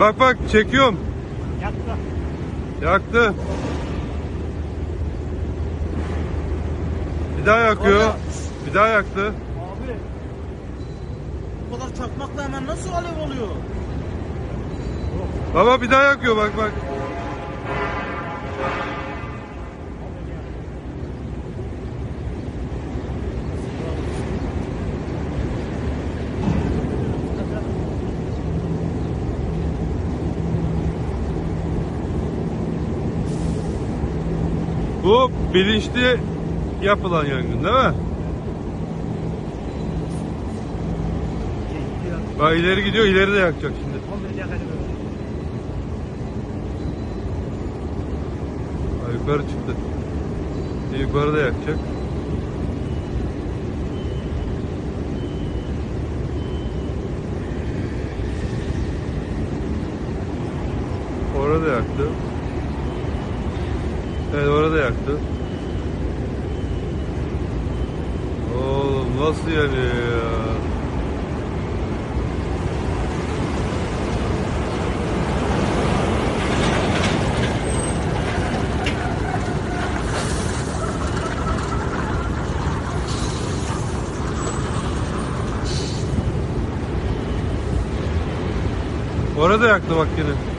Bak bak çekiyorum. Yaktı. Yaktı. Bir daha yakıyor. Orada. Bir daha yaktı. Abi. Bu kadar çakmakla hemen nasıl alev oluyor? Baba bir daha yakıyor bak bak. Bu bilinçli yapılan yangın değil mi? Bak ileri gidiyor ileri de yakacak şimdi. 11 yakacak. Ha, yukarı çıktı. Bir yukarı da yakacak. Orada yaktı. Evet orada yaktı. Oğlum nasıl yanıyor ya? Orada yaktı bak yine.